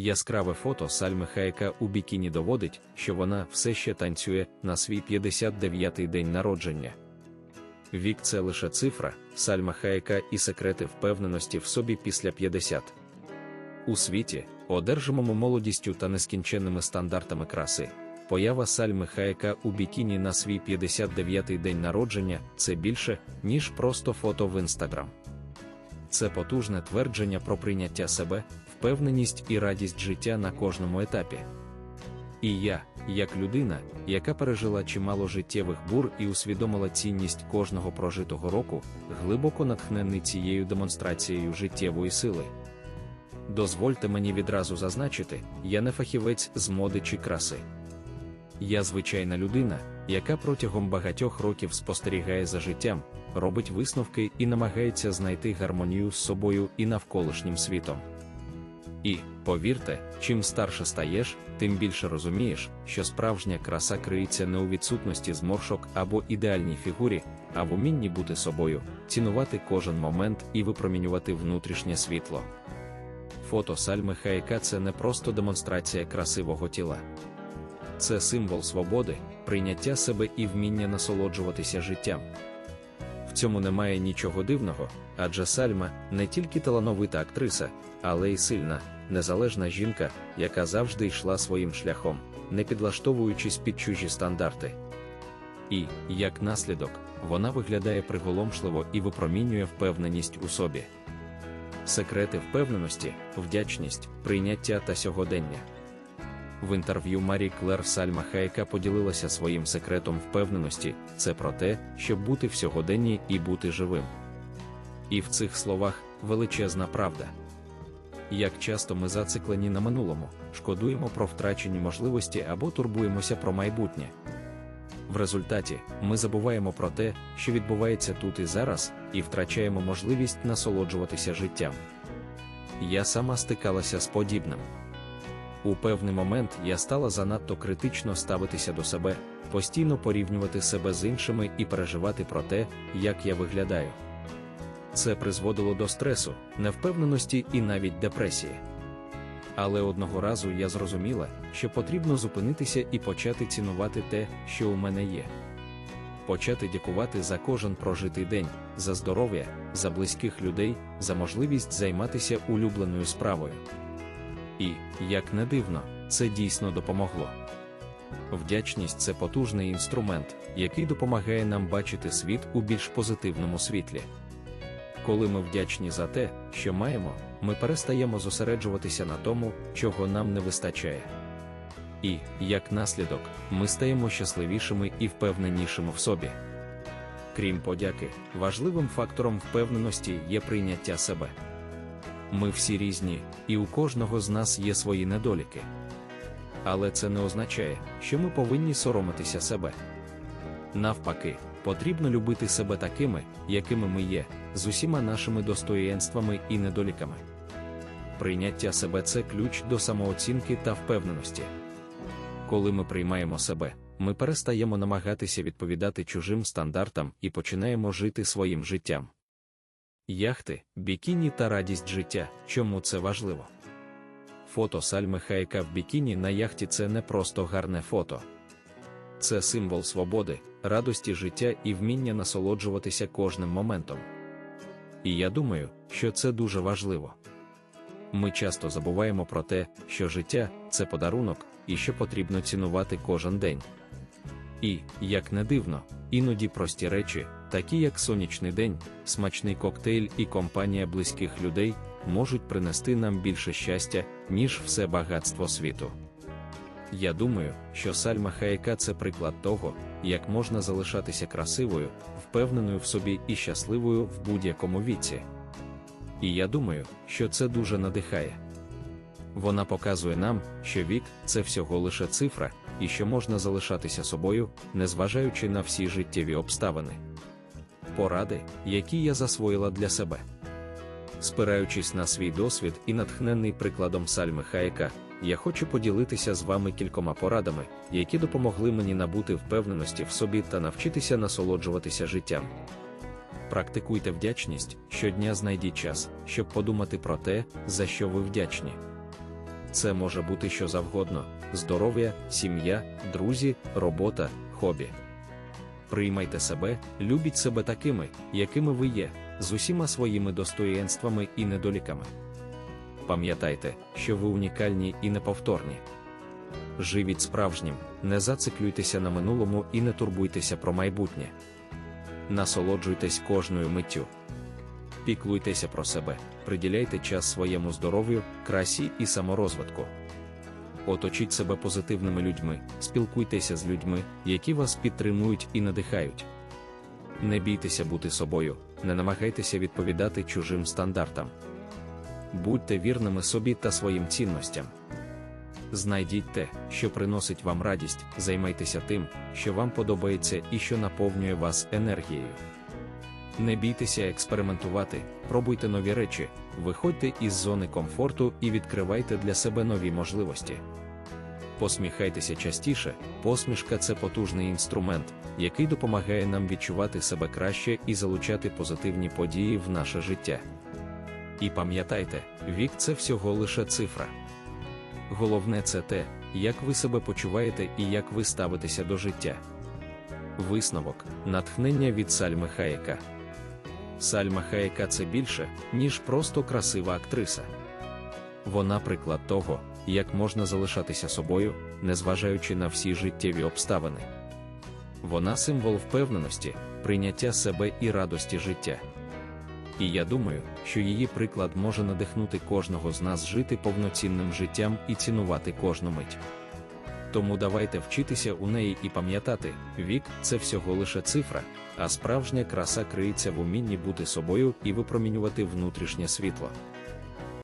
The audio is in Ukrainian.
Яскраве фото Сальми Хайка у бікіні доводить, що вона все ще танцює на свій 59-й день народження. Вік це лише цифра, Сальма Хайка і секрети впевненості в собі після 50. У світі, одержимому молодістю та нескінченними стандартами краси, поява Сальми Хайка у бікіні на свій 59-й день народження це більше, ніж просто фото в інстаграм. Це потужне твердження про прийняття себе, впевненість і радість життя на кожному етапі. І я, як людина, яка пережила чимало життєвих бур і усвідомила цінність кожного прожитого року, глибоко натхнений цією демонстрацією життєвої сили. Дозвольте мені відразу зазначити, я не фахівець з моди чи краси. Я звичайна людина, яка протягом багатьох років спостерігає за життям, робить висновки і намагається знайти гармонію з собою і навколишнім світом. І, повірте, чим старше стаєш, тим більше розумієш, що справжня краса криється не у відсутності зморшок або ідеальній фігурі, а в умінні бути собою, цінувати кожен момент і випромінювати внутрішнє світло. Фото Сальми Хайка це не просто демонстрація красивого тіла. Це символ свободи, прийняття себе і вміння насолоджуватися життям. Цьому немає нічого дивного, адже Сальма не тільки талановита актриса, але й сильна, незалежна жінка, яка завжди йшла своїм шляхом, не підлаштовуючись під чужі стандарти. І, як наслідок, вона виглядає приголомшливо і випромінює впевненість у собі. Секрети впевненості, вдячність, прийняття та сьогодення. В інтерв'ю Марі Клер Сальма Хайка поділилася своїм секретом впевненості це про те, щоб бути в сьогоденні і бути живим. І в цих словах величезна правда. Як часто ми зациклені на минулому, шкодуємо про втрачені можливості або турбуємося про майбутнє. В результаті ми забуваємо про те, що відбувається тут і зараз, і втрачаємо можливість насолоджуватися життям. Я сама стикалася з подібним. У певний момент я стала занадто критично ставитися до себе, постійно порівнювати себе з іншими і переживати про те, як я виглядаю. Це призводило до стресу, невпевненості і навіть депресії. Але одного разу я зрозуміла, що потрібно зупинитися і почати цінувати те, що у мене є. Почати дякувати за кожен прожитий день, за здоров'я, за близьких людей, за можливість займатися улюбленою справою. І, як не дивно, це дійсно допомогло. Вдячність це потужний інструмент, який допомагає нам бачити світ у більш позитивному світлі. Коли ми вдячні за те, що маємо, ми перестаємо зосереджуватися на тому, чого нам не вистачає. І, як наслідок, ми стаємо щасливішими і впевненішими в собі. Крім подяки, важливим фактором впевненості є прийняття себе. Ми всі різні, і у кожного з нас є свої недоліки. Але це не означає, що ми повинні соромитися себе. Навпаки, потрібно любити себе такими, якими ми є, з усіма нашими достоєнствами і недоліками. Прийняття себе це ключ до самооцінки та впевненості. Коли ми приймаємо себе, ми перестаємо намагатися відповідати чужим стандартам і починаємо жити своїм життям. Яхти, бікіні та радість життя. Чому це важливо? Фото Сальми Хайка в бікіні на яхті це не просто гарне фото. Це символ свободи, радості життя і вміння насолоджуватися кожним моментом. І я думаю, що це дуже важливо. Ми часто забуваємо про те, що життя це подарунок і що потрібно цінувати кожен день. І, як не дивно, іноді прості речі, такі як сонячний день, смачний коктейль і компанія близьких людей, можуть принести нам більше щастя, ніж все багатство світу. Я думаю, що Сальма Хайка це приклад того, як можна залишатися красивою, впевненою в собі і щасливою в будь-якому віці. І я думаю, що це дуже надихає. Вона показує нам, що вік це всього лише цифра, і що можна залишатися собою, незважаючи на всі життєві обставини. Поради, які я засвоїла для себе. Спираючись на свій досвід і натхнений прикладом Сальми Хайка, я хочу поділитися з вами кількома порадами, які допомогли мені набути впевненості в собі та навчитися насолоджуватися життям. Практикуйте вдячність, щодня знайдіть час, щоб подумати про те, за що ви вдячні. Це може бути що завгодно: здоров'я, сім'я, друзі, робота, хобі. Приймайте себе, любіть себе такими, якими ви є, з усіма своїми достоєнствами і недоліками. Пам'ятайте, що ви унікальні і неповторні. Живіть справжнім, не зациклюйтеся на минулому і не турбуйтеся про майбутнє. Насолоджуйтесь кожною миттю. Піклуйтеся про себе, приділяйте час своєму здоров'ю, красі і саморозвитку. Оточіть себе позитивними людьми, спілкуйтеся з людьми, які вас підтримують і надихають. Не бійтеся бути собою, не намагайтеся відповідати чужим стандартам. Будьте вірними собі та своїм цінностям. Знайдіть те, що приносить вам радість, займайтеся тим, що вам подобається і що наповнює вас енергією. Не бійтеся експериментувати, пробуйте нові речі, виходьте із зони комфорту і відкривайте для себе нові можливості. Посміхайтеся частіше, посмішка це потужний інструмент, який допомагає нам відчувати себе краще і залучати позитивні події в наше життя. І пам'ятайте, вік це всього лише цифра. Головне це те, як ви себе почуваєте і як ви ставитеся до життя. Висновок, натхнення від Сальми Хаєка. Сальма Хаєка це більше, ніж просто красива актриса. Вона приклад того, як можна залишатися собою, незважаючи на всі життєві обставини. Вона символ впевненості, прийняття себе і радості життя. І я думаю, що її приклад може надихнути кожного з нас жити повноцінним життям і цінувати кожну мить. Тому давайте вчитися у неї і пам'ятати, вік це всього лише цифра, а справжня краса криється в умінні бути собою і випромінювати внутрішнє світло.